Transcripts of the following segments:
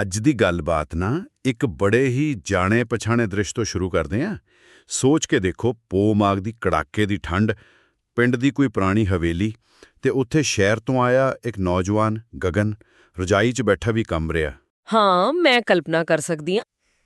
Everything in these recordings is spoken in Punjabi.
ਅੱਜ ਦੀ ਗੱਲਬਾਤ ਨਾ ਇੱਕ ਬੜੇ ਹੀ ਜਾਣੇ ਪਛਾਣੇ ਦ੍ਰਿਸ਼ ਤੋਂ ਸ਼ੁਰੂ ਕਰਦੇ ਹਾਂ ਸੋਚ ਕੇ ਦੇਖੋ ਪੋ ਮਾਗ ਦੀ ਕੜਾਕੇ ਦੀ ਠੰਡ ਪਿੰਡ ਦੀ ਕੋਈ ਪੁਰਾਣੀ ਹਵੇਲੀ ਤੇ ਉੱਥੇ ਸ਼ਹਿਰ ਤੋਂ ਆਇਆ ਇੱਕ ਨੌਜਵਾਨ ਗਗਨ ਰਜਾਈ 'ਚ ਬੈਠਾ ਵੀ ਕੰਬ ਰਿਹਾ। ਹਾਂ ਮੈਂ ਕਲਪਨਾ ਕਰ ਸਕਦੀ ਹਾਂ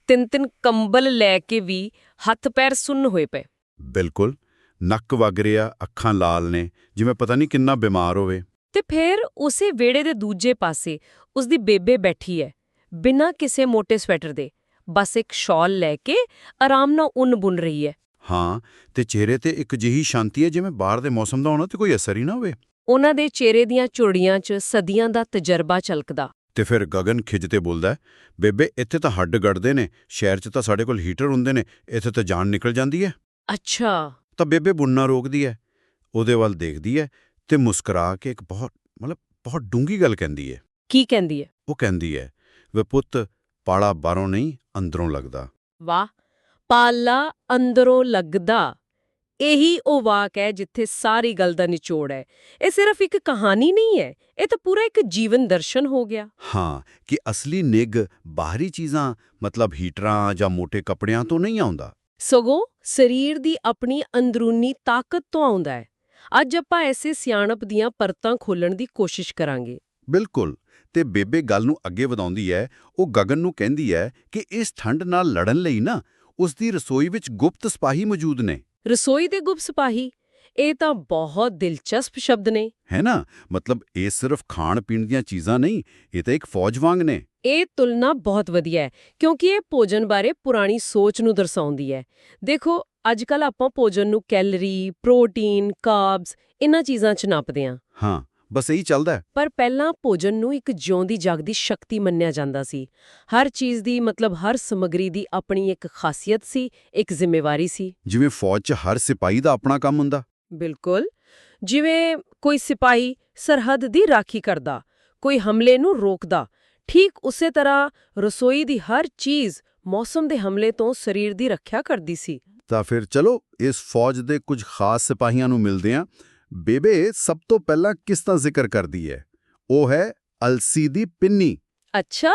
ਤਿੰਨ ਤਿੰਨ ਕੰਬਲ ਲੈ ਕੇ ਵੀ ਹੱਥ ਪੈਰ ਸੁੰਨ ਹੋਏ ਪਏ। ਬਿਲਕੁਲ ਨੱਕ ਵਗ ਰਿਹਾ ਅੱਖਾਂ ਲਾਲ ਨੇ ਜਿਵੇਂ ਪਤਾ ਨਹੀਂ ਕਿੰਨਾ ਬਿਮਾਰ ਹੋਵੇ। ਤੇ ਫਿਰ ਉਸੇ ਵਿਹੜੇ ਦੇ ਦੂਜੇ ਪਾਸੇ ਉਸਦੀ ਬੇਬੇ ਬੈਠੀ ਹੈ ਬਿਨਾਂ ਕਿਸੇ ਮੋٹے ਸਵੈਟਰ ਦੇ ਬਸ ਇੱਕ ਸ਼ਾਲ ਲੈ ਕੇ ਆਰਾਮ ਨਾਲ ਉੱਨ ਬੁਣ ਰਹੀ ਹੈ। ਹਾਂ ਤੇ ਚਿਹਰੇ ਤੇ ਇੱਕ ਜਿਹੀ ਸ਼ਾਂਤੀ ਹੈ ਜਿਵੇਂ ਬਾਹਰ ਦੇ ਮੌਸਮ ਦਾ ਹੋਣਾ ਤੇ ਕੋਈ ਅਸਰ ਹੀ ਨਾ ਹੋਵੇ। ਉਹਨਾਂ ਦੇ ਚਿਹਰੇ ਦੀਆਂ ਚੁੜੀਆਂ 'ਚ ਸਦੀਆਂ ਦਾ ਤਜਰਬਾ ਝਲਕਦਾ। ਤੇ ਫਿਰ ਗਗਨ ਖਿੱਚਤੇ ਬੋਲਦਾ ਬੇਬੇ ਇੱਥੇ ਤਾਂ ਹੱਡ ਗੜਦੇ ਨੇ ਸ਼ਹਿਰ 'ਚ ਤਾਂ ਸਾਡੇ ਕੋਲ ਹੀਟਰ ਹੁੰਦੇ ਨੇ ਇੱਥੇ ਤਾਂ ਜਾਨ ਨਿਕਲ ਜਾਂਦੀ ਹੈ। ਅੱਛਾ। ਤਾਂ ਬੇਬੇ ਬੁਣਨਾ ਰੋਕਦੀ ਹੈ ਉਹਦੇ ਵੱਲ ਦੇਖਦੀ ਹੈ ਤੇ ਮੁਸਕਰਾ ਕੇ ਇੱਕ ਬਹੁਤ ਮਤਲਬ ਬਹੁਤ ਡੂੰਗੀ ਗੱਲ ਕਹਿੰਦੀ ਹੈ। ਕੀ ਕਹਿੰਦੀ ਹੈ? ਉਹ ਕਹਿੰਦੀ ਹੈ ਵੇ ਪੁੱਤ ਪਾਲਾ ਬਾਹਰੋਂ ਨਹੀਂ ਅੰਦਰੋਂ ਲੱਗਦਾ। ਵਾਹ ਪਾਲਾ ਅੰਦਰੋਂ ਲੱਗਦਾ। ਇਹੀ ਉਹ ਵਾਕ ਹੈ ਜਿੱਥੇ ਸਾਰੀ ਗੱਲ ਦਾ ਨਿਚੋੜ ਹੈ। ਇਹ ਸਿਰਫ ਇੱਕ ਕਹਾਣੀ ਨਹੀਂ ਹੈ ਇਹ ਤਾਂ ਪੂਰਾ ਇੱਕ ਜੀਵਨ ਦਰਸ਼ਨ ਹੋ ਗਿਆ। ਹਾਂ ਕਿ ਅਸਲੀ ਨਿੱਘ ਬਾਹਰੀ ਚੀਜ਼ਾਂ ਮਤਲਬ ਹੀਟਰਾਂ ਜਾਂ ਮੋٹے ਕੱਪੜਿਆਂ ਤੋਂ ਨਹੀਂ ਆਉਂਦਾ। ਸਗੋਂ ਸਰੀਰ ਦੀ ਆਪਣੀ ਅੰਦਰੂਨੀ ਤਾਕਤ ਤੋਂ ਆਉਂਦਾ ਹੈ। ਅੱਜ ਆਪਾਂ ਐਸੇ ਸਿਆਣਪ ਦੀਆਂ ਪਰਤਾਂ ਖੋਲਣ ਦੀ ਕੋਸ਼ਿਸ਼ ਕਰਾਂਗੇ। ਬਿਲਕੁਲ। ਤੇ ਬੇਬੇ ਗੱਲ ਨੂੰ ਅੱਗੇ ਵਧਾਉਂਦੀ ਹੈ ਉਹ ਗਗਨ ਨੂੰ ਕਹਿੰਦੀ ਹੈ ਕਿ ਇਸ ਠੰਡ ਨਾਲ ਲੜਨ ਲਈ ਨਾ ਉਸ ਦੀ ਰਸੋਈ ਵਿੱਚ ਗੁਪਤ ਸਿਪਾਹੀ ਮੌਜੂਦ ਨੇ। ਰਸੋਈ ਦੇ ਗੁਪ ਸਿਪਾਹੀ? ਇਹ ਤਾਂ ਬਹੁਤ ਦਿਲਚਸਪ ਸ਼ਬਦ ਨੇ। ਹੈ ਨਾ? ਮਤਲਬ ਇਹ ਸਿਰਫ ਖਾਣ ਪੀਣ ਦੀਆਂ ਚੀਜ਼ਾਂ ਨਹੀਂ ਇਹ ਤਾਂ ਇੱਕ ਫੌਜ ਵਾਂਗ ਨੇ। ਇਹ ਤੁਲਨਾ ਬਹੁਤ ਵਧੀਆ ਹੈ ਕਿਉਂਕਿ ਇਹ ਭੋਜਨ ਬਾਰੇ ਪੁਰਾਣੀ ਸੋਚ ਨੂੰ ਦਰਸਾਉਂਦੀ ਹੈ ਦੇਖੋ ਅੱਜਕੱਲ ਆਪਾਂ ਭੋਜਨ ਨੂੰ ਕੈਲਰੀ ਪ੍ਰੋਟੀਨ ਕਾਰਬਸ ਇਹਨਾਂ ਚੀਜ਼ਾਂ 'ਚ ਨਾਪਦੇ ਹਾਂ ਹਾਂ ਬਸ ਇਹੀ ਚੱਲਦਾ। ਪਰ ਪਹਿਲਾਂ ਭੋਜਨ ਨੂੰ ਇੱਕ ਜਿਉਂਦੀ ਜਾਗਦੀ ਸ਼ਕਤੀ ਮੰਨਿਆ ਜਾਂਦਾ ਸੀ। ਹਰ ਚੀਜ਼ ਦੀ ਮਤਲਬ ਹਰ ਸਮੱਗਰੀ ਦੀ ਆਪਣੀ ਇੱਕ ਖਾਸੀਅਤ ਸੀ ਇੱਕ ਜ਼ਿੰਮੇਵਾਰੀ ਸੀ। ਜਿਵੇਂ ਫੌਜ 'ਚ ਹਰ ਸਿਪਾਹੀ ਦਾ ਆਪਣਾ ਕੰਮ ਹੁੰਦਾ। ਬਿਲਕੁਲ। ਜਿਵੇਂ ਕੋਈ ਸਿਪਾਹੀ ਸਰਹੱਦ ਦੀ ਰਾਖੀ ਕਰਦਾ ਕੋਈ ਹਮਲੇ ਨੂੰ ਰੋਕਦਾ ਠੀਕ ਉਸੇ ਤਰ੍ਹਾਂ ਰਸੋਈ ਦੀ ਹਰ ਚੀਜ਼ ਮੌਸਮ ਦੇ ਹਮਲੇ ਤੋਂ ਸਰੀਰ ਦੀ ਰੱਖਿਆ ਕਰਦੀ ਸੀ। ਤਾਂ ਫਿਰ ਚਲੋ ਇਸ ਫੌਜ ਦੇ ਕੁਝ ਖਾਸ ਸਿਪਾਹੀਆਂ ਨੂੰ ਮਿਲਦੇ ਹਾਂ। ਬੇਬੇ ਸਭ ਤੋਂ ਪਹਿਲਾਂ ਕਿਸ ਦਾ ਜ਼ਿਕਰ ਕਰਦੀ ਹੈ ਉਹ ਹੈ ਅਲਸੀ ਦੀ ਪਿੰਨੀ। ਅੱਛਾ।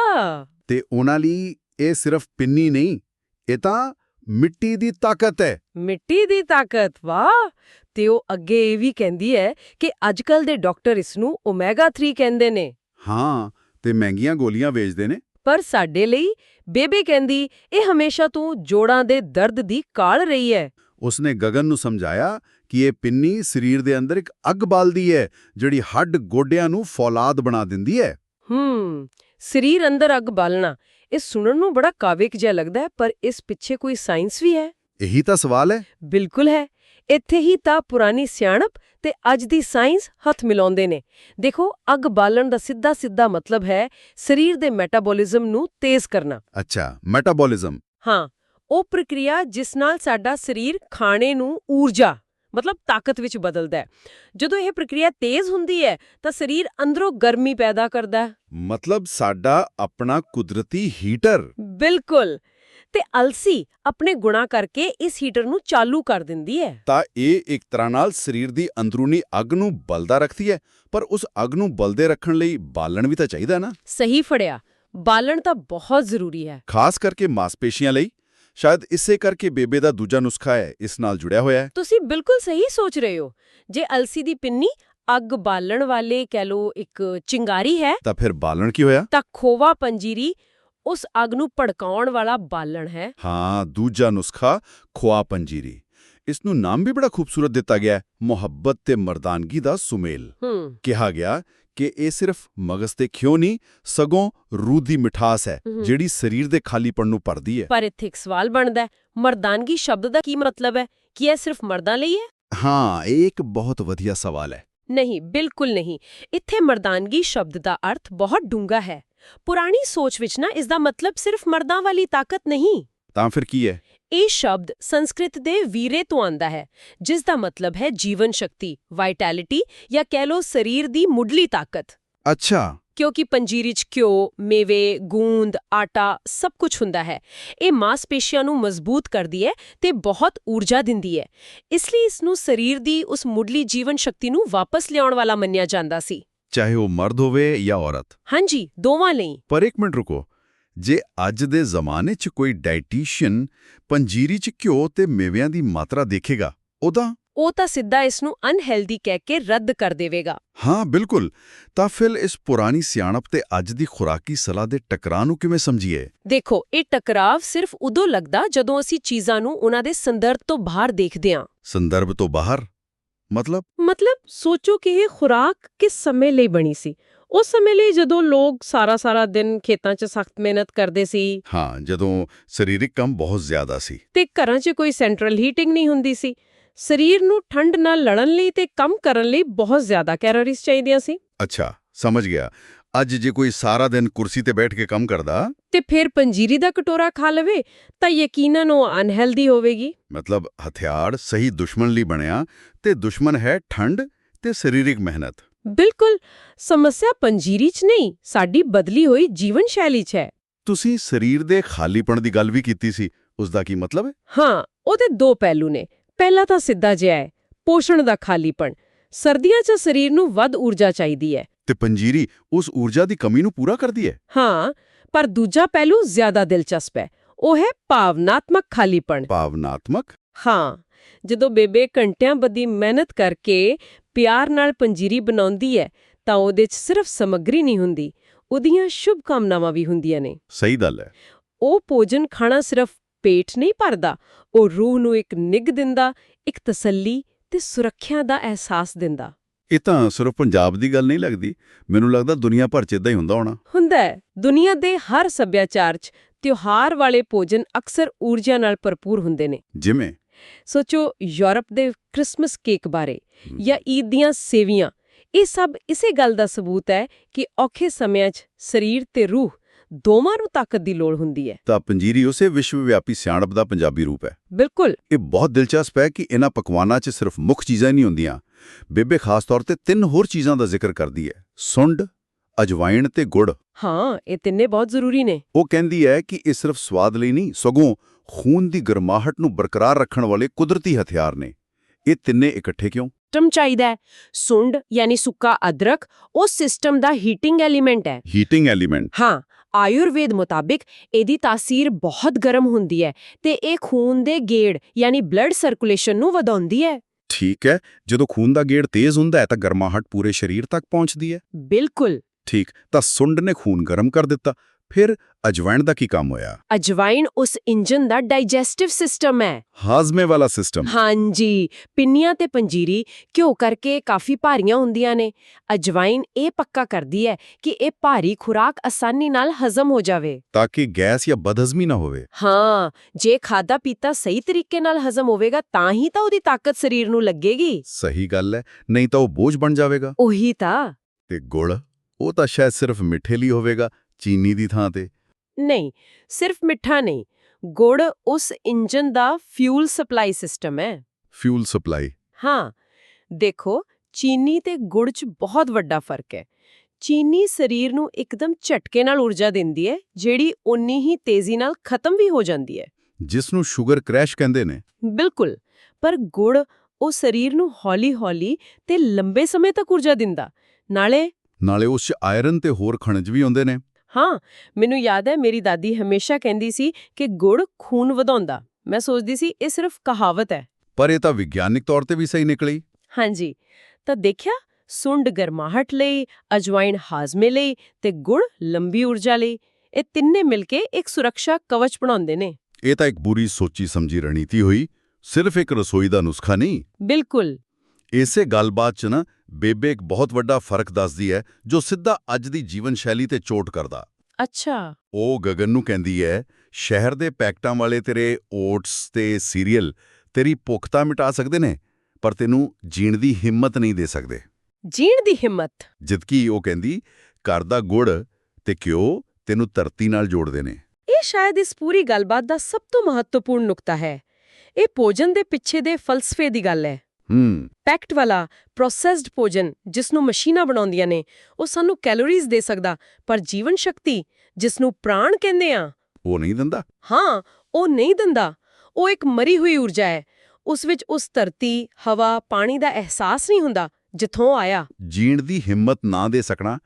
ਤੇ ਉਹਨਾਂ ਲਈ ਇਹ ਸਿਰਫ ਪਿੰਨੀ ਨਹੀਂ ਇਹ ਤਾਂ ਮਿੱਟੀ ਦੀ ਤਾਕਤ ਹੈ ਮਿੱਟੀ ਦੀ ਤਾਕਤ ਵਾਹ! ਤੇ ਉਹ ਅੱਗੇ ਇਹ ਵੀ ਕਹਿੰਦੀ ਹੈ ਕਿ ਅੱਜਕੱਲ ਦੇ ਡਾਕਟਰ ਇਸ ਨੂੰ ਓਮੇਗਾ 3 ਕਹਿੰਦੇ ਨੇ। ਹਾਂ ਤੇ ਮਹਿੰਗੀਆਂ ਗੋਲੀਆਂ ਵੇਚਦੇ ਨੇ। ਪਰ ਸਾਡੇ ਲਈ ਬੇਬੇ ਕਹਿੰਦੀ ਇਹ ਹਮੇਸ਼ਾ ਤੋਂ ਜੋੜਾਂ ਦੇ ਦਰਦ ਦੀ ਕਾਲ ਰਹੀ ਹੈ ਉਸਨੇ ਗਗਨ ਨੂੰ ਸਮਝਾਇਆ ਕਿ ਇਹ ਪਿੰਨੀ ਸਰੀਰ ਦੇ ਅੰਦਰ ਇੱਕ ਅੱਗ ਬਾਲਦੀ ਹੈ ਜਿਹੜੀ ਹੱਡ ਗੋਡਿਆਂ ਨੂੰ ਫੌਲਾਦ ਬਣਾ ਦਿੰਦੀ ਹੈ। ਹੂੰ ਸਰੀਰ ਅੰਦਰ ਅੱਗ ਬਾਲਣਾ ਇਹ ਸੁਣਨ ਨੂੰ ਬੜਾ ਕਾਵਿਕ ਜਿਹਾ ਲੱਗਦਾ ਹੈ ਪਰ ਇਸ ਪਿੱਛੇ ਕੋਈ ਸਾਇੰਸ ਵੀ ਹੈ? ਇਹੀ ਤਾਂ ਸਵਾਲ ਹੈ। ਬਿਲਕੁਲ ਹੈ। ਇੱਥੇ ਹੀ ਤਾਂ ਪੁਰਾਣੀ ਸਿਆਣਪ ਤੇ ਅੱਜ ਦੀ ਸਾਇੰਸ ਹੱਥ ਮਿਲਾਉਂਦੇ ਨੇ। ਦੇਖੋ ਅੱਗ ਬਾਲਣ ਦਾ ਸਿੱਧਾ ਸਿੱਧਾ ਮਤਲਬ ਹੈ ਸਰੀਰ ਦੇ ਮੈਟਾਬੋਲਿਜ਼ਮ ਨੂੰ ਤੇਜ਼ ਕਰਨਾ। ਅੱਛਾ ਮੈਟਾਬੋਲਿਜ਼ਮ। ਹਾਂ ਉਹ ਪ੍ਰਕਿਰਿਆ ਜਿਸ ਨਾਲ ਸਾਡਾ ਸਰੀਰ ਖਾਣੇ ਨੂੰ ਊਰਜਾ ਮਤਲਬ ਤਾਕਤ ਵਿੱਚ ਬਦਲਦਾ ਹੈ। ਜਦੋਂ ਇਹ ਪ੍ਰਕਿਰਿਆ ਤੇਜ਼ ਹੁੰਦੀ ਹੈ ਤਾਂ ਸਰੀਰ ਅੰਦਰੋਂ ਗਰਮੀ ਪੈਦਾ ਕਰਦਾ ਹੈ। ਮਤਲਬ ਸਾਡਾ ਆਪਣਾ ਕੁਦਰਤੀ ਹੀਟਰ। ਬਿਲਕੁਲ। ਤੇ ਅਲਸੀ ਆਪਣੇ ਗੁਣਾ ਕਰਕੇ ਇਸ ਹੀਟਰ ਨੂੰ ਚਾਲੂ ਕਰ ਦਿੰਦੀ ਹੈ। ਤਾਂ ਇਹ ਇੱਕ ਤਰ੍ਹਾਂ ਨਾਲ ਸਰੀਰ ਦੀ ਅੰਦਰੂਨੀ ਅੱਗ ਨੂੰ ਬਲਦਾ ਰੱਖਦੀ ਹੈ ਪਰ ਉਸ ਅੱਗ ਨੂੰ ਬਲਦੇ ਰੱਖਣ ਲਈ ਬਾਲਣ ਵੀ ਤਾਂ ਚਾਹੀਦਾ ਨਾ। ਸਹੀ ਫੜਿਆ। ਬਾਲਣ ਤਾਂ ਬਹੁਤ ਜ਼ਰੂਰੀ ਹੈ। ਖਾਸ ਕਰਕੇ ਮਾਸਪੇਸ਼ੀਆਂ ਲਈ। ਸ਼ਾਇਦ ਇਸੇ ਕਰਕੇ ਬੇਬੇ ਦਾ ਦੂਜਾ ਨੁਸਖਾ ਹੈ ਇਸ ਨਾਲ ਜੁੜਿਆ ਹੋਇਆ ਹੈ। ਤੁਸੀਂ ਬਿਲਕੁਲ ਸਹੀ ਸੋਚ ਰਹੇ ਹੋ। ਜੇ ਅਲਸੀ ਦੀ ਪਿੰਨੀ ਅੱਗ ਬਾਲਣ ਵਾਲੇ ਕਹਿ ਲੋ ਇੱਕ ਚਿੰਗਾਰੀ ਹੈ ਤਾਂ ਫਿਰ ਬਾਲਣ ਕੀ ਹੋਇਆ? ਤਾਂ ਖੋਵਾ ਪੰਜੀਰੀ ਉਸ ਅੱਗ ਨੂੰ ਭੜਕਾਉਣ ਵਾਲਾ ਬਾਲਣ ਹੈ। ਹਾਂ ਦੂਜਾ ਨੁਸਖਾ ਖੁਆ ਪੰਜੀਰੀ। ਇਸ ਨੂੰ ਨਾਮ ਵੀ ਬੜਾ ਖੂਬਸੂਰਤ ਦਿੱਤਾ ਗਿਆ ਹੈ ਮੁਹੱਬਤ ਤੇ ਮਰਦਾਨਗੀ ਦਾ ਸੁਮੇਲ। ਹੂੰ। ਕਿਹਾ ਗਿਆ ਕਿ ਇਹ ਸਿਰਫ ਮਗਜ਼ ਤੇ ਖਿਓ ਨਹੀਂ ਸਗੋਂ ਰੂਹ ਦੀ ਮਿਠਾਸ ਹੈ। ਜਿਹੜੀ ਸਰੀਰ ਦੇ ਖਾਲੀਪਣ ਨੂੰ ਭਰਦੀ ਹੈ। ਪਰ ਇੱਥੇ ਇੱਕ ਸਵਾਲ ਬਣਦਾ ਹੈ ਮਰਦਾਨਗੀ ਸ਼ਬਦ ਦਾ ਕੀ ਮਤਲਬ ਹੈ? ਕੀ ਇਹ ਸਿਰਫ ਮਰਦਾਂ ਲਈ ਹੈ? ਹਾਂ ਇਹ ਇੱਕ ਬਹੁਤ ਵਧੀਆ ਸਵਾਲ ਹੈ। ਨਹੀਂ ਬਿਲਕੁਲ ਨਹੀਂ। ਇੱਥੇ ਮਰਦਾਨਗੀ ਸ਼ਬਦ ਦਾ ਅਰਥ ਬਹੁਤ ਡੂੰਘਾ ਹੈ। ਪੁਰਾਣੀ ਸੋਚ ਵਿੱਚ ਨਾ ਇਸ ਦਾ ਮਤਲਬ ਸਿਰਫ ਮਰਦਾਂ ਵਾਲੀ ਤਾਕਤ ਨਹੀਂ। ਤਾਂ ਫਿਰ ਕੀ ਹੈ? ਇਹ ਸ਼ਬਦ ਸੰਸਕ੍ਰਿਤ ਦੇ ਵੀਰੇ ਤੋਂ ਆਂਦਾ ਹੈ ਜਿਸ ਦਾ ਮਤਲਬ ਹੈ ਜੀਵਨ ਸ਼ਕਤੀ ਵਾਈਟੈਲਿਟੀ ਜਾਂ ਕਹਿ ਲੋ ਸਰੀਰ ਦੀ ਮੁੱਢਲੀ ਤਾਕਤ। ਅੱਛਾ। ਕਿਉਂਕਿ ਪੰਜੀਰੀ 'ਚ ਘਿਓ ਮੇਵੇ ਗੂੰਦ ਆਟਾ ਸਭ ਕੁਝ ਹੁੰਦਾ ਹੈ। ਇਹ ਮਾਸਪੇਸ਼ੀਆਂ ਨੂੰ ਮਜ਼ਬੂਤ ਕਰਦੀ ਹੈ ਤੇ ਬਹੁਤ ਊਰਜਾ ਦਿੰਦੀ ਹੈ। ਇਸ ਲਈ ਇਸ ਨੂੰ ਸਰੀਰ ਦੀ ਉਸ ਮੁੱਢਲੀ ਜੀਵਨ ਸ਼ਕਤੀ ਨੂੰ ਵਾਪਸ ਲਿਆਉਣ ਵਾਲਾ ਮੰਨਿਆ ਜਾਂਦਾ ਸੀ। ਚਾਹੇ ਉਹ ਮਰਦ ਹੋਵੇ ਜਾਂ ਔਰਤ। ਹਾਂਜੀ ਦੋਵਾਂ ਲਈ। ਪਰ ਇੱਕ ਮਿੰਟ ਰੁਕੋ। ਜੇ ਅੱਜ ਦੇ ਜ਼ਮਾਨੇ 'ਚ ਕੋਈ ਡਾਈਟੀਸ਼ੀਅਨ ਪੰਜੀਰੀ 'ਚ ਘਿਓ ਤੇ ਮੇਵਿਆਂ ਦੀ ਮਾਤਰਾ ਦੇਖੇਗਾ ਉਹਦਾ? ਉਹ ਤਾਂ ਸਿੱਧਾ ਇਸ ਨੂੰ ਅਨਹੈਲਦੀ ਕਹਿ ਕੇ ਰੱਦ ਕਰ ਦੇਵੇਗਾ। ਹਾਂ ਬਿਲਕੁਲ। ਤਾਂ ਫਿਰ ਇਸ ਪੁਰਾਣੀ ਸਿਆਣਪ ਤੇ ਅੱਜ ਦੀ ਖੁਰਾਕੀ ਸਲਾਹ ਦੇ ਟਕਰਾਅ ਨੂੰ ਕਿਵੇਂ ਸਮਝੀਏ? ਦੇਖੋ ਇਹ ਟਕਰਾਵ ਸਿਰਫ ਉਦੋਂ ਲੱਗਦਾ ਜਦੋਂ ਅਸੀਂ ਚੀਜ਼ਾਂ ਨੂੰ ਉਹਨਾਂ ਦੇ ਸੰਦਰਭ ਤੋਂ ਬਾਹਰ ਦੇਖਦੇ ਹਾਂ। ਸੰਦਰਭ ਤੋਂ ਬਾਹਰ? ਮਤਲਬ? ਮਤਲਬ ਸੋਚੋ ਕਿ ਇਹ ਖੁਰਾਕ ਕਿਸ ਸਮੇਂ ਲਈ ਬਣੀ ਸੀ? ਉਸ ਸਮੇਂ ਲਈ ਜਦੋਂ ਲੋਕ ਸਾਰਾ ਸਾਰਾ ਦਿਨ ਖੇਤਾਂ 'ਚ ਸਖਤ ਮਿਹਨਤ ਕਰਦੇ ਸੀ। ਹਾਂ ਜਦੋਂ ਸਰੀਰਕ ਕੰਮ ਬਹੁਤ ਜ਼ਿਆਦਾ ਸੀ। ਤੇ ਘਰਾਂ 'ਚ ਕੋਈ ਸੈਂਟਰਲ ਹੀਟਿੰਗ ਨਹੀਂ ਹੁੰਦੀ ਸੀ। ਸਰੀਰ ਨੂੰ ਠੰਡ ਨਾਲ ਲੜਨ ਲਈ ਤੇ ਕੰਮ ਕਰਨ ਲਈ ਬਹੁਤ ਜ਼ਿਆਦਾ ਕੈਲੋਰੀਜ਼ ਚਾਹੀਦੀਆਂ ਸੀ। ਅੱਛਾ ਸਮਝ ਗਿਆ। ਅੱਜ ਜੇ ਕੋਈ ਸਾਰਾ ਦਿਨ ਕੁਰਸੀ ਤੇ ਬੈਠ ਕੇ ਕੰਮ ਕਰਦਾ ਤੇ ਫਿਰ ਪੰਜੀਰੀ ਦਾ ਕਟੋਰਾ ਖਾ ਲਵੇ ਤਾਂ ਯਕੀਨਨ ਉਹ ਅਨਹੈਲਦੀ ਹੋਵੇਗੀ। ਮਤਲਬ ਹਥਿਆਰ ਸਹੀ ਦੁਸ਼ਮਣ ਲਈ ਬਣਿਆ ਤੇ ਦੁਸ਼ਮਣ ਹੈ ਠੰਡ ਤੇ ਸਰੀਰਕ ਮਿਹਨਤ। ਬਿਲਕੁਲ ਸਮੱਸਿਆ ਪੰਜੀਰੀ 'ਚ ਨਹੀਂ ਸਾਡੀ ਬਦਲੀ ਹੋਈ ਜੀਵਨ ਸ਼ੈਲੀ 'ਚ ਹੈ। ਤੁਸੀਂ ਸਰੀਰ ਦੇ ਖਾਲੀਪਣ ਦੀ ਗੱਲ ਵੀ ਕੀਤੀ ਸੀ ਉਸ ਦਾ ਕੀ ਮਤਲਬ ਹੈ? ਹਾਂ ਉਹਦੇ ਦੋ ਪਹਿਲੂ ਨੇ। ਪਹਿਲਾ ਤਾਂ ਸਿੱਧਾ ਜਿਹਾ ਹੈ ਪੋਸ਼ਣ ਦਾ ਖਾਲੀਪਣ। ਸਰਦੀਆਂ 'ਚ ਸਰੀਰ ਨੂੰ ਵੱਧ ਊਰਜਾ ਚਾਹੀਦੀ ਹੈ। ਤੇ ਪੰਜੀਰੀ ਉਸ ਊਰਜਾ ਦੀ ਕਮੀ ਨੂੰ ਪੂਰਾ ਕਰਦੀ ਹੈ। ਹਾਂ ਪਰ ਦੂਜਾ ਪਹਿਲੂ ਜ਼ਿਆਦਾ ਦਿਲਚਸਪ ਹੈ। ਉਹ ਹੈ ਭਾਵਨਾਤਮਕ ਖਾਲੀਪਣ। ਭਾਵਨਾਤਮਕ? ਹਾਂ ਜਦੋਂ ਬੇਬੇ ਘੰਟਿਆਂ ਬੱਧੀ ਮਿਹਨਤ ਕਰਕੇ ਪਿਆਰ ਨਾਲ ਪੰਜੀਰੀ ਬਣਾਉਂਦੀ ਹੈ ਤਾਂ ਉਹਦੇ 'ਚ ਸਿਰਫ ਸਮੱਗਰੀ ਨਹੀਂ ਹੁੰਦੀ ਉਹਦੀਆਂ ਸ਼ੁਭ ਕਾਮਨਾਵਾਂ ਵੀ ਹੁੰਦੀਆਂ ਨੇ। ਸਹੀ ਗੱਲ ਹੈ। ਉਹ ਭੋਜਨ ਖਾਣਾ ਸਿਰਫ ਪੇਟ ਨਹੀਂ ਭਰਦਾ ਉਹ ਰੂਹ ਨੂੰ ਇੱਕ ਨਿੱਘ ਦਿੰਦਾ ਇੱਕ ਤਸੱਲੀ ਤੇ ਸੁਰੱਖਿਆ ਦਾ ਅਹਿਸਾਸ ਦਿੰਦਾ। ਇਹ ਤਾਂ ਸਿਰਫ ਪੰਜਾਬ ਦੀ ਗੱਲ ਨਹੀਂ ਲੱਗਦੀ। ਮੈਨੂੰ ਲੱਗਦਾ ਦੁਨੀਆ ਭਰ 'ਚ ਇਦਾਂ ਹੀ ਹੁੰਦਾ ਹੋਣਾ। ਹੁੰਦਾ ਹੈ। ਦੁਨੀਆ ਦੇ ਹਰ ਸੱਭਿਆਚਾਰ 'ਚ ਤਿਉਹਾਰ ਵਾਲੇ ਭੋਜਨ ਅਕਸਰ ਊਰਜਾ ਨਾਲ ਭਰਪੂਰ ਹੁੰਦੇ ਨੇ। ਜਿਵੇਂ? ਸੋਚੋ ਯੂਰਪ ਦੇ ਕ੍ਰਿਸਮਸ ਕੇਕ ਬਾਰੇ ਜਾਂ ਈਦ ਦੀਆਂ ਸੇਵੀਆਂ। ਇਹ ਸਭ ਇਸੇ ਗੱਲ ਦਾ ਸਬੂਤ ਹੈ ਕਿ ਔਖੇ ਸਮਿਆਂ 'ਚ ਸਰੀਰ ਤੇ ਰੂਹ ਦੋਵਾਂ ਨੂੰ ਤਾਕਤ ਦੀ ਲੋੜ ਹੁੰਦੀ ਹੈ। ਤਾਂ ਪੰਜੀਰੀ ਉਸੇ ਵਿਸ਼ਵ ਵਿਆਪੀ ਸਿਆਣਪ ਦਾ ਪੰਜਾਬੀ ਰੂਪ ਹੈ। ਬਿਲਕੁਲ। ਇਹ ਬਹੁਤ ਦਿਲਚਸਪ ਹੈ ਕਿ ਇਹਨਾਂ ਪਕਵਾਨਾਂ 'ਚ ਸਿਰਫ ਮੁੱਖ ਚੀਜ਼ਾਂ ਨਹੀਂ ਹੁੰਦੀਆਂ। ਬੇਬੇ ਖਾਸ ਤੌਰ ਤੇ ਤਿੰਨ ਹੋਰ ਚੀਜ਼ਾਂ ਦਾ ਜ਼ਿਕਰ ਕਰਦੀ ਹੈ ਸੁੰਡ ਅਜਵਾਇਣ ਤੇ ਗੁੜ। ਹਾਂ ਇਹ ਤਿੰਨੇ ਬਹੁਤ ਜ਼ਰੂਰੀ ਨੇ। ਉਹ ਕਹਿੰਦੀ ਹੈ ਕਿ ਇਹ ਸਿਰਫ ਸਵਾਦ ਲਈ ਨਹੀਂ ਸਗੋਂ ਖੂਨ ਦੀ ਗਰਮਾਹਟ ਨੂੰ ਬਰਕਰਾਰ ਰੱਖਣ ਵਾਲੇ ਕੁਦਰਤੀ ਹਥਿਆਰ ਨੇ। ਇਹ ਤਿੰਨੇ ਇਕੱਠੇ ਕਿਉਂ? ਸਿਸਟਮ ਚਾਹੀਦਾ ਹੈ। ਸੁੰਡ ਯਾਨੀ ਸੁੱਕਾ ਅਦਰਕ ਉਹ ਸਿਸਟਮ ਦਾ ਹੀਟਿੰਗ ਐਲੀਮੈਂਟ ਹੈ। Heating element. ਹਾਂ ਆਯੁਰਵੇਦ ਮੁਤਾਬਿਕ ਇਹਦੀ ਤਾਸੀਰ ਬਹੁਤ ਗਰਮ ਹੁੰਦੀ ਹੈ ਤੇ ਇਹ ਖੂਨ ਦੇ ਗੇੜ ਯਾਨੀ ਬਲੱਡ ਸਰਕੂਲੇਸ਼ਨ ਨੂੰ ਵਧਾਉਂਦੀ ਹੈ। ਠੀਕ ਹੈ ਜਦੋਂ ਖੂਨ ਦਾ ਗੇੜ ਤੇਜ਼ ਹੁੰਦਾ ਹੈ ਤਾਂ ਗਰਮਾਹਟ ਪੂਰੇ ਸਰੀਰ ਤੱਕ ਪਹੁੰਚਦੀ ਹੈ। ਬਿਲਕੁਲ। ਠੀਕ ਤਾਂ ਸੁੰਡ ਨੇ ਖੂਨ ਗਰਮ ਕਰ ਦਿੱਤਾ। ਫਿਰ ਅਜਵਾਇਣ ਦਾ ਕੀ ਕੰਮ ਹੋਇਆ? ਅਜਵਾਇਣ ਉਸ ਇੰਜਨ ਦਾ ਡਾਈਜੈਸਟਿਵ ਸਿਸਟਮ ਹੈ। ਹਾਜ਼ਮੇ ਵਾਲਾ ਸਿਸਟਮ। ਹਾਂਜੀ ਪਿੰਨੀਆਂ ਤੇ ਪੰਜੀਰੀ ਘਿਓ ਕਰਕੇ ਕਾਫੀ ਭਾਰੀਆਂ ਹੁੰਦੀਆਂ ਨੇ। ਅਜਵਾਇਣ ਇਹ ਪੱਕਾ ਕਰਦੀ ਹੈ ਕਿ ਇਹ ਭਾਰੀ ਖੁਰਾਕ ਆਸਾਨੀ ਨਾਲ ਹਜ਼ਮ ਹੋ ਜਾਵੇ। ਤਾਂ ਕਿ ਗੈਸ ਜਾਂ ਬਦਹਜ਼ਮੀ ਨਾ ਹੋਵੇ। ਹਾਂ ਜੇ ਖਾਦਾ ਪੀਤਾ ਸਹੀ ਤਰੀਕੇ ਨਾਲ ਹਜ਼ਮ ਹੋਵੇਗਾ ਤਾਂ ਹੀ ਤਾਂ ਉਹਦੀ ਤਾਕਤ ਸਰੀਰ ਨੂੰ ਲੱਗੇਗੀ। ਸਹੀ ਗੱਲ ਹੈ ਨਹੀਂ ਤਾਂ ਉਹ ਬੋਝ ਬਣ ਜਾਵੇਗਾ। ਉਹੀ ਤਾਂ। ਤੇ ਗੁੜ ਉਹ ਤਾਂ ਸ਼ਾਇਦ ਸਿਰਫ ਮਿੱਠੇ ਲਈ ਹੋਵੇਗਾ ਚੀਨੀ ਦੀ ਥਾਂ ਤੇ? ਨਹੀਂ ਸਿਰਫ ਮਿੱਠਾ ਨਹੀਂ। ਗੁੜ ਉਸ ਇੰਜਨ ਦਾ ਫਿਊਲ ਸਪਲਾਈ ਸਿਸਟਮ ਹੈ। ਫਿਊਲ ਸਪਲਾਈ ਹਾਂ ਦੇਖੋ ਚੀਨੀ ਤੇ ਗੁੜ 'ਚ ਬਹੁਤ ਵੱਡਾ ਫ਼ਰਕ ਹੈ। ਚੀਨੀ ਸਰੀਰ ਨੂੰ ਇੱਕਦਮ ਝਟਕੇ ਨਾਲ ਊਰਜਾ ਦਿੰਦੀ ਹੈ ਜਿਹੜੀ ਉਨੀ ਹੀ ਤੇਜ਼ੀ ਨਾਲ ਖਤਮ ਵੀ ਹੋ ਜਾਂਦੀ ਹੈ। ਜਿਸ ਨੂੰ ਸ਼ੂਗਰ ਕ੍ਰੈਸ਼ ਕਹਿੰਦੇ ਨੇ। ਬਿਲਕੁਲ ਪਰ ਗੁੜ ਉਹ ਸਰੀਰ ਨੂੰ ਹੌਲੀ-ਹੌਲੀ ਤੇ ਲੰਬੇ ਸਮੇਂ ਤੱਕ ਊਰਜਾ ਦਿੰਦਾ। ਨਾਲੇ ਨਾਲੇ ਉਸ 'ਚ ਆਇਰਨ ਤੇ ਹੋਰ ਖਣਿਜ ਵੀ ਹੁੰਦੇ ਨੇ। ਹਾਂ ਮੈਨੂੰ ਯਾਦ ਹੈ ਮੇਰੀ ਦਾਦੀ ਹਮੇਸ਼ਾ ਕਹਿੰਦੀ ਸੀ ਕਿ ਗੁੜ ਖੂਨ ਵਧਾਉਂਦਾ। ਮੈਂ ਸੋਚਦੀ ਸੀ ਇਹ ਸਿਰਫ ਕਹਾਵਤ ਹੈ। ਪਰ ਇਹ ਤਾਂ ਵਿਗਿਆਨਿਕ ਤੌਰ ਤੇ ਵੀ ਸਹੀ ਨਿਕਲੀ। ਹਾਂਜੀ ਤਾਂ ਦੇਖਿਆ ਸੁੰਡ ਗਰਮਾਹਟ ਲਈ ਅਜਵਾਇਣ ਹਾਜ਼ਮੇ ਲਈ ਤੇ ਗੁੜ ਲੰਬੀ ਊਰਜਾ ਲਈ ਇਹ ਤਿੰਨੇ ਮਿਲ ਕੇ ਇੱਕ ਸੁਰੱਖਿਆ ਕਵਚ ਬਣਾਉਂਦੇ ਨੇ। ਇਹ ਤਾਂ ਇੱਕ ਬੁਰੀ ਸੋਚੀ ਸਮਝੀ ਰਣਨੀਤੀ ਹੋਈ ਸਿਰਫ ਇੱਕ ਰਸੋਈ ਦਾ ਨੁਸਖਾ ਨਹੀਂ। ਬਿਲਕੁਲ। ਇਸੇ ਗੱਲਬਾਤ 'ਚ ਨਾ ਬੇਬੇ ਇੱਕ ਬਹੁਤ ਵੱਡਾ ਫ਼ਰਕ ਦੱਸਦੀ ਹੈ ਜੋ ਸਿੱਧਾ ਅੱਜ ਦੀ ਜੀਵਨ ਸ਼ੈਲੀ ਤੇ ਚੋਟ ਕਰਦਾ। ਅੱਛਾ। ਉਹ ਗਗਨ ਨੂੰ ਕਹਿੰਦੀ ਹੈ ਸ਼ਹਿਰ ਦੇ ਪੈਕਟਾਂ ਵਾਲੇ ਤੇਰੇ ਓਟਸ ਤੇ ਸੀਰੀਅਲ ਤੇਰੀ ਭੁੱਖ ਤਾਂ ਮਿਟਾ ਸਕਦੇ ਨੇ ਪਰ ਤੈਨੂੰ ਜੀਣ ਦੀ ਹਿੰਮਤ ਨਹੀਂ ਦੇ ਸਕਦੇ। ਜੀਣ ਦੀ ਹਿੰਮਤ? ਜਦਕਿ ਉਹ ਕਹਿੰਦੀ ਘਰ ਦਾ ਗੁੜ ਤੇ ਘਿਓ ਤੈਨੂੰ ਧਰਤੀ ਨਾਲ ਜੋੜਦੇ ਨੇ। ਇਹ ਸ਼ਾਇਦ ਇਸ ਪੂਰੀ ਗੱਲਬਾਤ ਦਾ ਸਭ ਤੋਂ ਮਹੱਤਵਪੂਰਨ ਨੁਕਤਾ ਹੈ। ਇਹ ਭੋਜਨ ਦੇ ਪਿੱਛੇ ਦੇ ਫਲਸਫੇ ਦੀ ਗੱਲ ਹੈ। ਹੂੰ। ਪੈਕਟ ਵਾਲਾ ਪ੍ਰੋਸੈਸਡ ਭੋਜਨ ਜਿਸ ਨੂੰ ਮਸ਼ੀਨਾਂ ਬਣਾਉਂਦੀਆਂ ਨੇ ਉਹ ਸਾਨੂੰ ਕੈਲੋਰੀਜ਼ ਦੇ ਸਕਦਾ ਪਰ ਜੀਵਨ ਸ਼ਕਤੀ ਜਿਸ ਨੂੰ ਪ੍ਰਾਣ ਕਹਿੰਦੇ ਆ। ਉਹ ਨਹੀਂ ਦਿੰਦਾ? ਹਾਂ ਉਹ ਨਹੀਂ ਦਿੰਦਾ। ਉਹ ਇੱਕ ਮਰੀ ਹੋਈ ਊਰਜਾ ਹੈ। ਉਸ ਵਿੱਚ ਉਸ ਧਰਤੀ ਹਵਾ ਪਾਣੀ ਦਾ ਅਹਿਸਾਸ ਨਹੀਂ ਹੁੰਦਾ ਜਿੱਥੋਂ ਆਇਆ। ਜੀਣ ਦੀ ਹਿੰਮਤ ਨਾ ਦੇ ਸਕਣਾ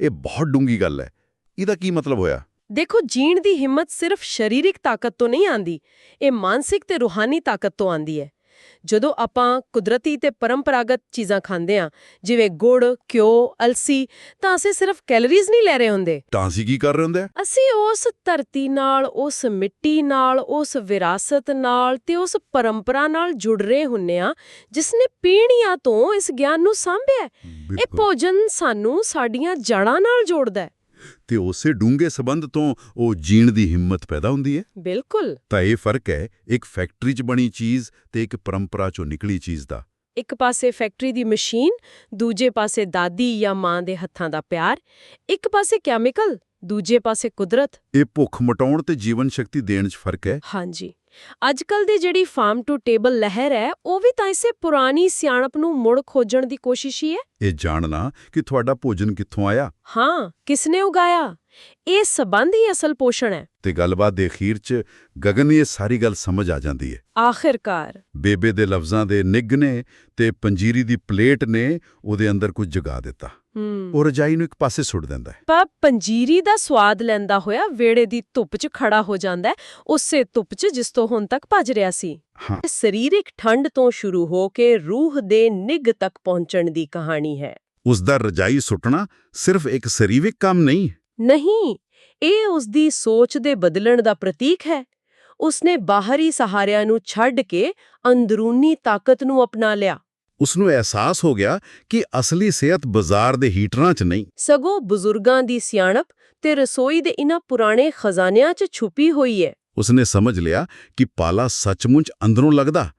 ਇਹ ਬਹੁਤ ਡੂੰਗੀ ਗੱਲ ਹੈ। ਇਹਦਾ ਕੀ ਮਤਲਬ ਹੋਇਆ? ਦੇਖੋ ਜੀਣ ਦੀ ਹਿੰਮਤ ਸਿਰਫ ਸਰੀਰਕ ਤਾਕਤ ਤੋਂ ਨਹੀਂ ਆਂਦੀ ਇਹ ਮਾਨਸਿਕ ਤੇ ਰੂਹਾਨੀ ਤਾਕਤ ਤੋਂ ਆਂਦੀ ਹੈ। ਜਦੋਂ ਆਪਾਂ ਕੁਦਰਤੀ ਤੇ ਪਰੰਪਰਾਗਤ ਚੀਜ਼ਾਂ ਖਾਂਦੇ ਆ ਜਿਵੇਂ ਗੁੜ ਘਿਓ ਅਲਸੀ ਤਾਂ ਅਸੀਂ ਸਿਰਫ ਕੈਲੋਰੀਜ਼ ਨਹੀਂ ਲੈ ਰਹੇ ਹੁੰਦੇ ਤਾਂ ਅਸੀਂ ਕੀ ਕਰ ਰਹੇ ਹੁੰਦੇ ਅਸੀਂ ਉਸ ਧਰਤੀ ਨਾਲ ਉਸ ਮਿੱਟੀ ਨਾਲ ਉਸ ਵਿਰਾਸਤ ਨਾਲ ਤੇ ਉਸ ਪਰੰਪਰਾ ਨਾਲ ਜੁੜ ਰਹੇ ਹੁੰਨੇ ਆ ਜਿਸ ਨੇ ਪੀੜ੍ਹੀਆਂ ਤੋਂ ਇਸ ਗਿਆਨ ਨੂੰ ਸਾਂਭਿਆ। ਇਹ। ਭੋਜਨ ਸਾਨੂੰ ਸਾਡੀਆਂ ਜੜ੍ਹਾਂ ਨਾਲ ਜੋੜਦਾ ਹੈ ਤੇ ਉਸੇ ਡੂੰਘੇ ਸਬੰਧ ਤੋਂ ਉਹ ਜੀਣ ਦੀ ਹਿੰਮਤ ਪੈਦਾ ਹੁੰਦੀ ਹੈ। ਬਿਲਕੁਲ। ਤਾਂ ਇਹ ਫ਼ਰਕ ਹੈ ਇੱਕ ਫੈਕਟਰੀ 'ਚ ਬਣੀ ਚੀਜ਼ ਤੇ ਇੱਕ ਪਰੰਪਰਾ 'ਚੋਂ ਨਿਕਲੀ ਚੀਜ਼ ਦਾ। ਇੱਕ ਪਾਸੇ ਫੈਕਟਰੀ ਦੀ ਮਸ਼ੀਨ ਦੂਜੇ ਪਾਸੇ ਦਾਦੀ ਜਾਂ ਮਾਂ ਦੇ ਹੱਥਾਂ ਦਾ ਪਿਆਰ ਇੱਕ ਪਾਸੇ ਕੈਮੀਕਲ ਦੂਜੇ ਪਾਸੇ ਕੁਦਰਤ। ਇਹ ਭੁੱਖ ਮਟਾਉਣ ਤੇ ਜੀਵਨ ਸ਼ਕਤੀ ਦੇਣ 'ਚ ਫ਼ਰਕ ਹੈ। ਹਾਂਜੀ। ਅੱਜ ਕੱਲ ਦੀ ਜਿਹੜੀ ਫਾਰਮ ਟੂ ਟੇਬਲ ਲਹਿਰ ਹੈ ਉਹ ਵੀ ਤਾਂ ਇਸੇ ਪੁਰਾਣੀ ਸਿਆਣਪ ਨੂੰ ਮੁੜ ਖੋਜਣ ਦੀ ਕੋਸ਼ਿਸ਼ ਹੀ ਹੈ। ਇਹ ਜਾਣਨਾ ਕਿ ਤੁਹਾਡਾ ਭੋਜਨ ਕਿੱਥੋਂ ਆਇਆ। ਹਾਂ ਕਿਸਨੇ ਉਗਾਇਆ? ਇਹ ਸਬੰਧ ਹੀ ਅਸਲ ਪੋਸ਼ਣ ਹੈ। ਤੇ ਗੱਲਬਾਤ ਦੇ ਅਖੀਰ 'ਚ ਗਗਨ ਇਹ ਸਾਰੀ ਗੱਲ ਸਮਝ ਆ ਜਾਂਦੀ ਹੈ। ਆਖਿਰਕਾਰ। ਬੇਬੇ ਦੇ ਲਫ਼ਜ਼ਾਂ ਦੇ ਨਿੱਘ ਨੇ ਤੇ ਪੰਜੀਰੀ ਦੀ ਪਲੇਟ ਨੇ ਉਹਦੇ ਅੰਦਰ ਕੁਝ ਜਗਾ ਦਿੱਤਾ। ਹੂੰ। ਉਹ ਰਜਾਈ ਨੂੰ ਇੱਕ ਪਾਸੇ ਸੁੱਟ ਦਿੰਦਾ ਹੈ। ਪਰ ਪੰਜੀਰੀ ਦਾ ਸਵਾਦ ਲੈਂਦਾ ਹੋਇਆ ਵੇੜੇ ਦੀ ਧੁੱਪ 'ਚ ਖੜਾ ਹੋ ਜਾਂਦਾ ਹੈ, ਉਸੇ ਧੁੱਪ 'ਚ ਜਿਸ ਤੋਂ ਹੁਣ ਤੱਕ ਭੱਜ ਰਿਹਾ ਸੀ। ਹਾਂ। ਸਰੀਰਕ ਠੰਡ ਤੋਂ ਸ਼ੁਰੂ ਹੋ ਕੇ ਰੂਹ ਦੇ ਨਿੱਘ ਤੱਕ ਪਹੁੰਚਣ ਦੀ ਕਹਾਣੀ ਹੈ। ਉਸ ਦਾ ਰਜਾਈ ਸੁੱਟਣਾ ਸਿਰਫ ਇੱਕ ਸਰੀਰਕ ਕੰਮ ਨਹੀਂ। ਨਹੀਂ ਇਹ ਉਸ ਦੀ ਸੋਚ ਦੇ ਬਦਲਣ ਦਾ ਪ੍ਰਤੀਕ ਹੈ। ਉਸਨੇ ਬਾਹਰੀ ਸਹਾਰਿਆਂ ਨੂੰ ਛੱਡ ਕੇ ਅੰਦਰੂਨੀ ਤਾਕਤ ਨੂੰ ਅਪਣਾ ਲਿਆ। ਉਸ ਨੂੰ ਅਹਿਸਾਸ ਹੋ ਗਿਆ ਕਿ ਅਸਲੀ ਸਿਹਤ ਬਾਜ਼ਾਰ ਦੇ ਹੀਟਰਾਂ 'ਚ ਨਹੀਂ। ਸਗੋਂ ਬਜ਼ੁਰਗਾਂ ਦੀ ਸਿਆਣਪ ਤੇ ਰਸੋਈ ਦੇ ਇਨ੍ਹਾਂ ਪੁਰਾਣੇ ਖਜ਼ਾਨਿਆਂ 'ਚ ਛੁਪੀ ਹੋਈ ਹੈ। ਉਸਨੇ ਸਮਝ ਲਿਆ ਕਿ ਪਾਲਾ ਸੱਚਮੁੱਚ ਅੰਦਰੋਂ ਲੱਗਦਾ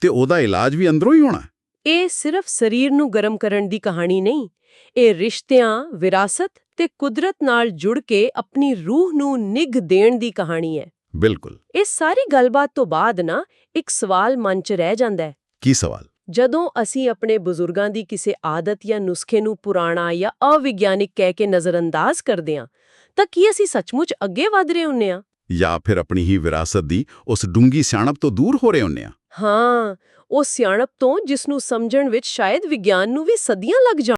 ਤੇ ਉਹਦਾ ਇਲਾਜ ਵੀ ਅੰਦਰੋਂ ਹੀ ਹੋਣਾ। ਇਹ ਸਿਰਫ ਸਰੀਰ ਨੂੰ ਗਰਮ ਕਰਨ ਦੀ ਕਹਾਣੀ ਨਹੀਂ ਇਹ ਰਿਸ਼ਤਿਆਂ ਵਿਰਾਸਤ ਤੇ ਕੁਦਰਤ ਨਾਲ ਜੁੜ ਕੇ ਆਪਣੀ ਰੂਹ ਨੂੰ ਨਿੱਘ ਦੇਣ ਦੀ ਕਹਾਣੀ ਹੈ। ਬਿਲਕੁਲ। ਇਸ ਸਾਰੀ ਗੱਲਬਾਤ ਤੋਂ ਬਾਅਦ ਨਾ ਇੱਕ ਸਵਾਲ ਮਨ 'ਚ ਰਹਿ ਜਾਂਦਾ ਹੈ। ਕੀ ਸਵਾਲ? ਜਦੋਂ ਅਸੀਂ ਆਪਣੇ ਬਜ਼ੁਰਗਾਂ ਦੀ ਕਿਸੇ ਆਦਤ ਜਾਂ ਨੁਸਖੇ ਨੂੰ ਪੁਰਾਣਾ ਜਾਂ ਅਵਿਗਿਆਨਿਕ ਕਹਿ ਕੇ ਨਜ਼ਰਅੰਦਾਜ਼ ਕਰਦੇ ਹਾਂ ਤਾਂ ਕੀ ਅਸੀਂ ਸੱਚਮੁੱਚ ਅੱਗੇ ਵਧ ਰਹੇ ਹੁੰਨੇ ਆ ਜਾਂ ਫਿਰ ਆਪਣੀ ਹੀ ਵਿਰਾਸਤ ਦੀ ਉਸ ਡੂੰਗੀ ਸਿਆਣਪ ਤੋਂ ਦੂਰ ਹੋ ਰਹੇ ਹੁੰਨੇ ਆ? ਹਾਂ, ਉਹ ਸਿਆਣਪ ਤੋਂ ਜਿਸ ਨੂੰ ਸਮਝਣ ਵਿੱਚ ਸ਼ਾਇਦ ਵਿਗਿਆਨ ਨੂੰ ਵੀ ਸਦੀਆਂ ਲੱਗ ਜਾਣ।